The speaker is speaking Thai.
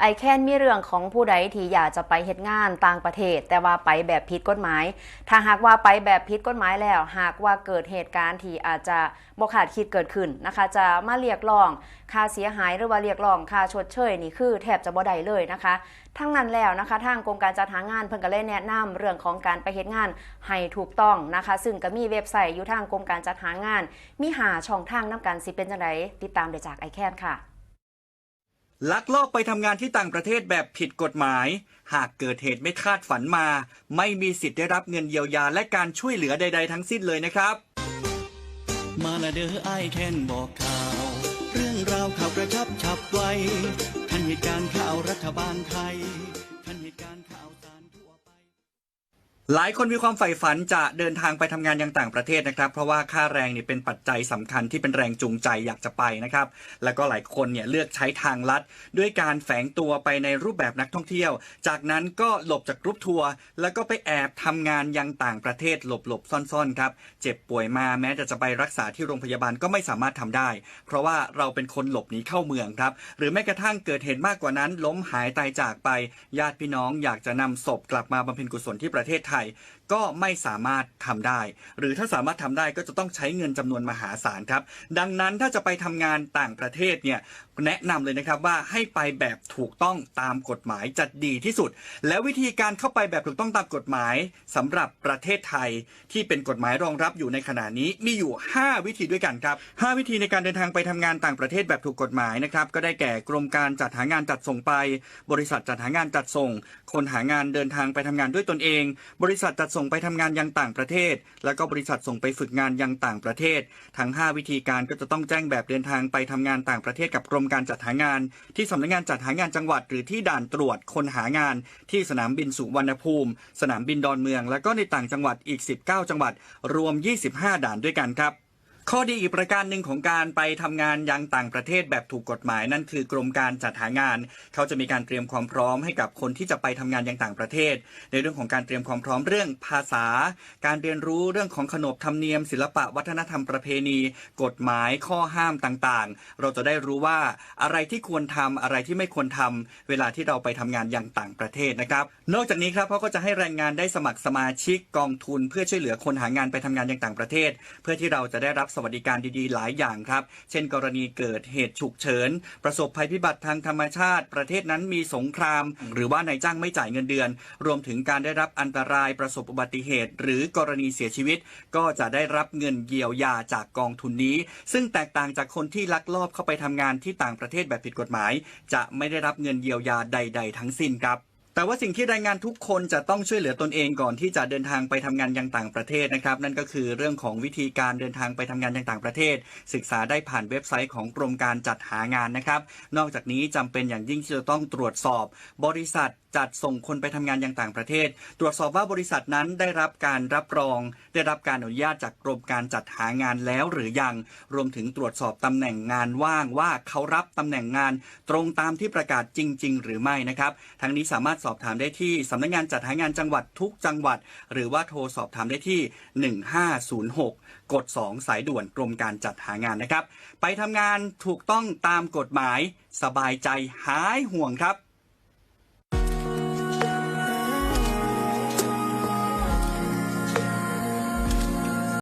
ไอแค่นมีเรื่องของผู้ใดที่อยากจะไปเฮ็ดงานต่างประเทศ แต่ว่าไปแบบผิดกฎหมาย ถ้าหากว่าไปแบบผิดกฎหมายแล้ว หากว่าเกิดเหตุการณ์ที่อาจจะบ่คาดคิดเกิดขึ้นนะคะ จะมาเรียกร้องค่าเสียหายหรือว่าเรียกร้องค่าชดเชยนี่คือแทบจะบ่ได้เลยนะคะทั้งนั้นแล้วนะคะทางกรมการจัดหางานเพิ่นก็เลยแนะนำเรื่องของการไปเฮ็ดงานให้ถูกต้องนะคะ ซึ่งก็มีเว็บไซต์อยู่ทางกรมการจัดหางาน มีหาช่องทางนํกันสิเป็นจังไดติดตามได้จากไอแคนค่ะ ลักลอบไปทำงานที่ต่างประเทศแบบผิดกฎหมาย หากเกิดเหตุไม่คาดฝันมา ไม่มีสิทธิ์ได้รับเงินเยียวยาและการช่วยเหลือใด ๆ ทั้งสิ้นเลยนะครับ มาละเด้อไอแคนบอกข่าว เรื่องราวข่าวกระชับฉับไวทันเหตุการณ์ข่าวรัฐบาลไทยทันเหตุการณ์ข่าว หลายคนมีความใฝ่ฝันจะเดินทางไปทำงานยังต่างประเทศนะครับ เพราะว่าค่าแรงเนี่ยเป็นปัจจัยสำคัญที่เป็นแรงจูงใจอยากจะไปนะครับ แล้วก็หลายคนเนี่ยเลือกใช้ทางลัด ด้วยการแฝงตัวไปในรูปแบบนักท่องเที่ยว จากนั้นก็หลบจากกรุ๊ปทัวร์แล้วก็ไปแอบทำงานยังต่างประเทศหลบหลบซ่อนๆครับ เจ็บป่วยมาแม้แต่จะไปรักษาที่โรงพยาบาลก็ไม่สามารถทำได้ เพราะว่าเราเป็นคนหลบหนีเข้าเมืองครับ หรือแม้กระทั่งเกิดเหตุมากกว่านั้น ล้มหายตายจากไป ญาติพี่น้องอยากจะนำศพกลับมาบำเพ็ญกุศลที่ประเทศไทยก็ไม่สามารถทำได้ หรือถ้าสามารถทำได้ก็จะต้องใช้เงินจำนวนมหาศาลครับ ดังนั้นถ้าจะไปทำงานต่างประเทศเนี่ย แนะนำเลยนะครับว่าให้ไปแบบถูกต้องตามกฎหมายจะดีที่สุด แล้ววิธีการเข้าไปแบบถูกต้องตามกฎหมายสำหรับประเทศไทยที่เป็นกฎหมายรองรับอยู่ในขณะนี้มีอยู่ 5 วิธีด้วยกันครับ 5 วิธีในการเดินทางไปทำงานต่างประเทศแบบถูกกฎหมายนะครับก็ได้แก่กรมการจัดหางานจัดส่งไป บริษัทจัดหางานจัดส่ง คนหางานเดินทางไปทำงานด้วยตนเอง บริษัทจัดส่งไปทำงานยังต่างประเทศ แล้วก็บริษัทส่งไปฝึกงานยังต่างประเทศ ทั้ง 5 วิธีการก็จะต้องแจ้งแบบเดินทางไปทำงานต่างประเทศกับกรมการจัดหางาน ที่สำนักงานจัดหางานจังหวัด หรือที่ด่านตรวจคนหางาน ที่สนามบินสุวรรณภูมิ สนามบินดอนเมือง และก็ในต่างจังหวัดอีก 19 จังหวัด รวม 25 ด่านด้วยกันครับ ข้อดีอีกประการหนึ่งของการไปทำงานยังต่างประเทศแบบถูกกฎหมายนั่นคือกรมการจัดหางาน เขาจะมีการเตรียมความพร้อมให้กับคนที่จะไปทำงานยังต่างประเทศ ในเรื่องของการเตรียมความพร้อมเรื่องภาษา การเรียนรู้เรื่องของขนบธรรมเนียม ศิลปะวัฒนธรรมประเพณี กฎหมายข้อห้ามต่างๆ เราจะได้รู้ว่าอะไรที่ควรทำอะไรที่ไม่ควรทำเวลาที่เราไปทำงานยังต่างประเทศนะครับ นอกจากนี้ครับเขาก็จะให้แรงงานได้สมัครสมาชิกกองทุน เพื่อช่วยเหลือคนหางานไปทำงานยังต่างประเทศ เพื่อที่เราจะได้รับสวัสดิการดีๆ หลายอย่างครับ เช่น กรณีเกิดเหตุฉุกเฉิน ประสบภัยพิบัติทางธรรมชาติ ประเทศนั้นมีสงคราม หรือว่านายจ้างไม่จ่ายเงินเดือน รวมถึงการได้รับอันตรายประสบอุบัติเหตุ หรือกรณีเสียชีวิต ก็จะได้รับเงินเยียวยาจากกองทุนนี้ ซึ่งแตกต่างจากคนที่ลักลอบเข้าไปทำงานที่ต่างประเทศแบบผิดกฎหมาย จะไม่ได้รับเงินเยียวยาใด ๆ ทั้งสิ้นครับ แต่ว่าสิ่งที่แรงงานทุกคนจะต้องช่วยเหลือตนเองก่อนที่จะเดินทางไปทำงานยังต่างประเทศนะครับ นั่นก็คือเรื่องของวิธีการเดินทางไปทำงานยังต่างประเทศ ศึกษาได้ผ่านเว็บไซต์ของกรมการจัดหางานนะครับ นอกจากนี้จำเป็นอย่างยิ่งที่จะต้องตรวจสอบ บริษัทจัดส่งคนไปทำงานยังต่างประเทศ ตรวจสอบว่าบริษัทนั้นได้รับการรับรอง ได้รับการอนุญาตจากกรมการจัดหางานแล้วหรือยัง รวมถึงตรวจสอบตำแหน่งงานว่างว่าเขารับตำแหน่งงาน ตรงตามที่ประกาศจริง ๆ หรือไม่นะครับ ทั้งนี้สามารถสอบถามได้ที่สำนักงานจัดหางานจังหวัดทุกจังหวัด หรือว่าโทรสอบถามได้ที่ 1506 กด 2 สายด่วนกรมการจัดหางานนะครับ ไปทำงานถูกต้องตามกฎหมาย สบายใจหายห่วงครับ